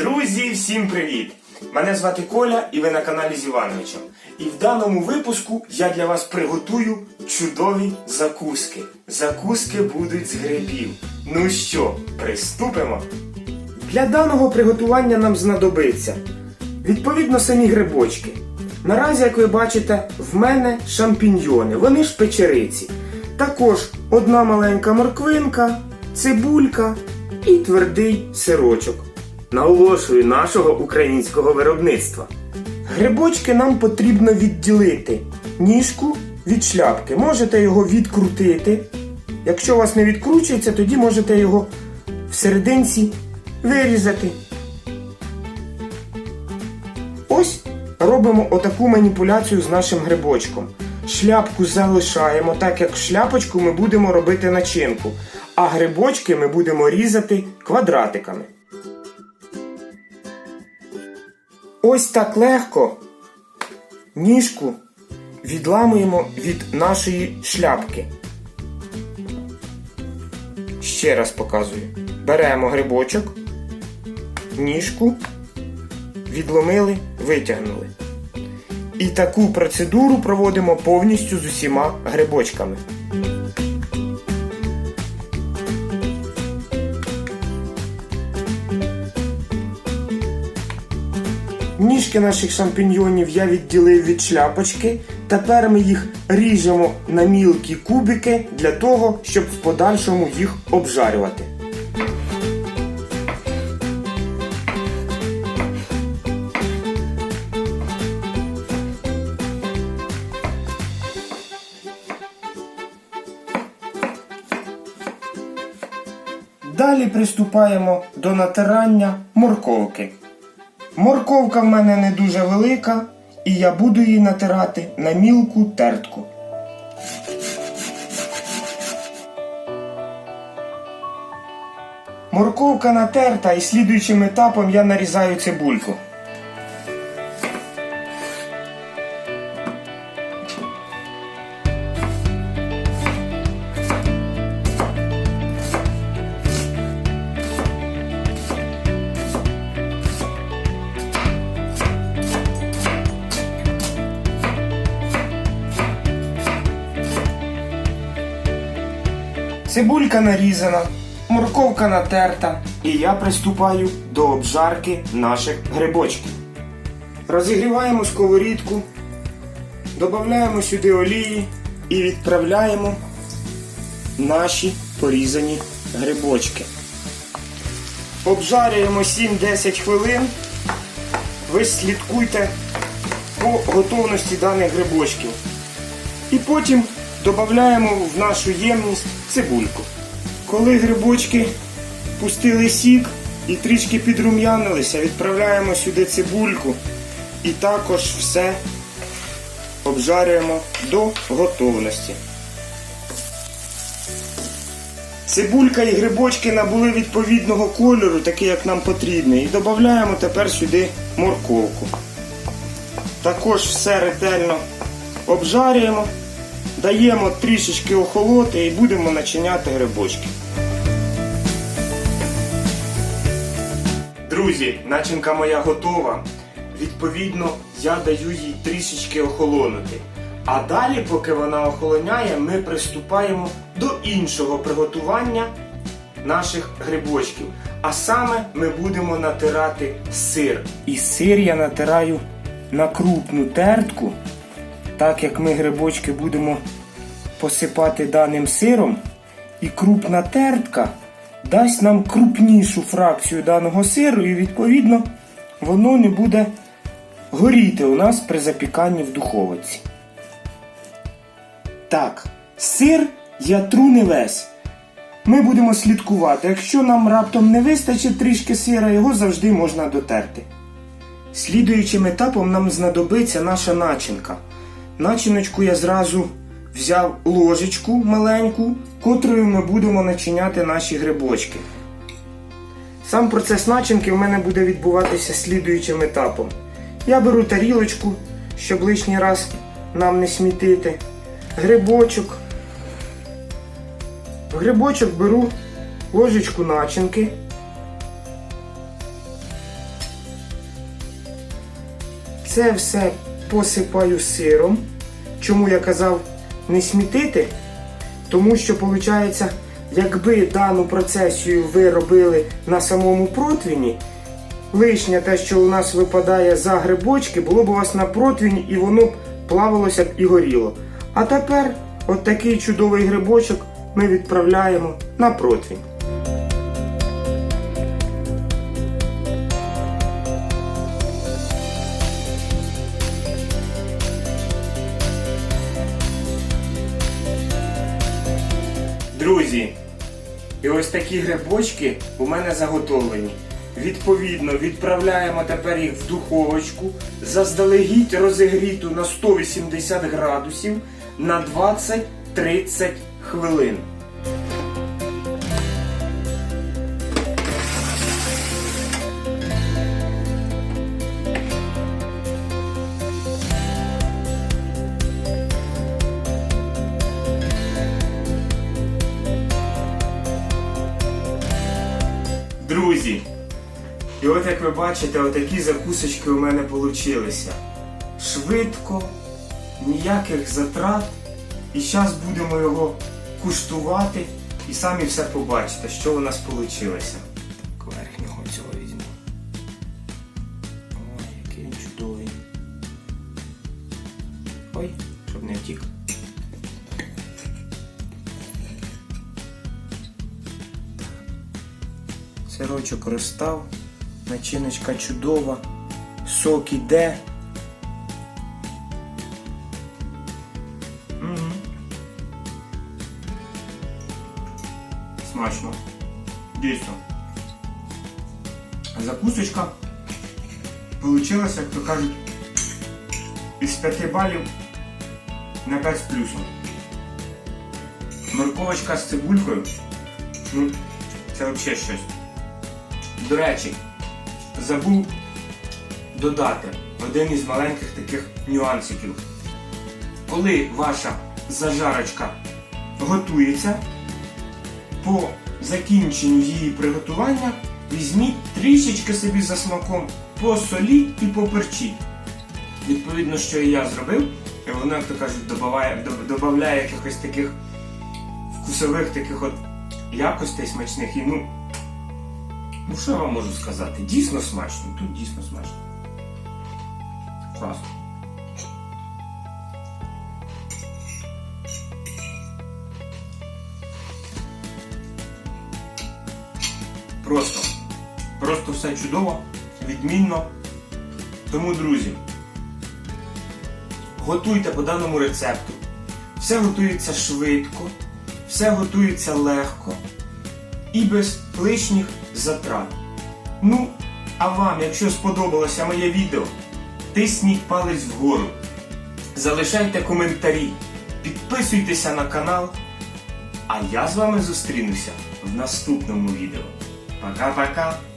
Друзі, всім привіт! Мене звати Коля і ви на каналі з Івановичем. І в даному випуску я для вас приготую чудові закуски. Закуски будуть з грибів. Ну що, приступимо? Для даного приготування нам знадобиться відповідно самі грибочки. Наразі, як ви бачите, в мене шампіньйони, вони ж печериці. Також одна маленька морквинка, цибулька і твердий сирочок. Наголошую нашого українського виробництва. Грибочки нам потрібно відділити ніжку від шляпки. Можете його відкрутити. Якщо у вас не відкручується, тоді можете його в серединці вирізати. Ось робимо отаку маніпуляцію з нашим грибочком. Шляпку залишаємо, так як шляпочку ми будемо робити начинку, а грибочки ми будемо різати квадратиками. Ось так легко ніжку відламуємо від нашої шляпки. Ще раз показую. Беремо грибочок, ніжку, відломили, витягнули. І таку процедуру проводимо повністю з усіма грибочками. Ніжки наших шампіньйонів я відділив від шляпочки. Тепер ми їх ріжемо на мілкі кубики для того, щоб в подальшому їх обжарювати. Далі приступаємо до натирання морковки. Морковка в мене не дуже велика, і я буду її натирати на мілку тертку. Морковка натерта і слідуючим етапом я нарізаю цибульку. Цибулька нарізана, морковка натерта, і я приступаю до обжарки наших грибочків. Розігріваємо сковорідку, додаємо сюди олії і відправляємо наші порізані грибочки. Обжарюємо 7-10 хвилин. Ви слідкуйте по готовності даних грибочків. І потім додаємо в нашу ємність цибульку. Коли грибочки пустили сік і трішки підрум'янилися, відправляємо сюди цибульку і також все обжарюємо до готовності. Цибулька і грибочки набули відповідного кольору, такий як нам потрібно, і додаємо тепер сюди морковку. Також все ретельно обжарюємо, даємо трішечки охолоти і будемо начиняти грибочки. Друзі, начинка моя готова. Відповідно, я даю їй трішечки охолонути. А далі, поки вона охолоняє, ми приступаємо до іншого приготування наших грибочків. А саме ми будемо натирати сир. І сир я натираю на крупну тертку, так як ми грибочки будемо посипати даним сиром. І крупна тертка дасть нам крупнішу фракцію даного сиру, і відповідно воно не буде горіти у нас при запіканні в духовиці. Так, сир я не весь. Ми будемо слідкувати. Якщо нам раптом не вистачить трішки сира, його завжди можна дотерти. Слідуючим етапом нам знадобиться наша начинка. Начиночку я зразу взяв ложечку маленьку, котрою ми будемо начиняти наші грибочки. Сам процес начинки в мене буде відбуватися слідуючим етапом. Я беру тарілочку, щоб лишній раз нам не смітити. Грибочок. В грибочок беру ложечку начинки. Це все посипаю сиром. Чому я казав не смітити? Тому що, виходить, якби дану процесію ви робили на самому противні, лишнє те, що у нас випадає за грибочки, було б у вас на противні і воно б плавалося б і горіло. А тепер от такий чудовий грибочок ми відправляємо на противень. Друзі, і ось такі грибочки у мене заготовлені. Відповідно, відправляємо тепер їх в духовочку, заздалегідь розігріту на 180 градусів на 20-30 хвилин. І от як ви бачите, отакі закусочки у мене получилися. Швидко, ніяких затрат. І зараз будемо його куштувати і самі все побачите, що у нас вийшло. Верхнього цього візьму. Ой, який він чудовий. Ой, щоб не втік. Сирочок розстав, начиночка чудова, сок іде. Мгм. Смачно. Дійсно. Закусочка получилась, як то кажуть, із 5 балів на 5 з плюсом. Морковочка з цибулькою. Ну, це взагалі щось. До речі, забув додати один із маленьких таких нюансиків. Коли ваша зажарочка готується, по закінченню її приготування візьміть трішечки собі за смаком посоліть і поперчіть. Відповідно, що і я зробив, і воно, як то кажуть, добавляє, додає якихось таких вкусових таких от якостей смачних і ну. Ну, що я вам можу сказати? Дійсно смачно. Тут дійсно смачно. Класно. Просто. Просто все чудово, відмінно. Тому, друзі, готуйте по даному рецепту. Все готується швидко, все готується легко і без лишніх затрат. Ну, а вам, якщо сподобалося моє відео, тисніть палець вгору, залишайте коментарі, підписуйтеся на канал, а я з вами зустрінуся в наступному відео. Пока-пока!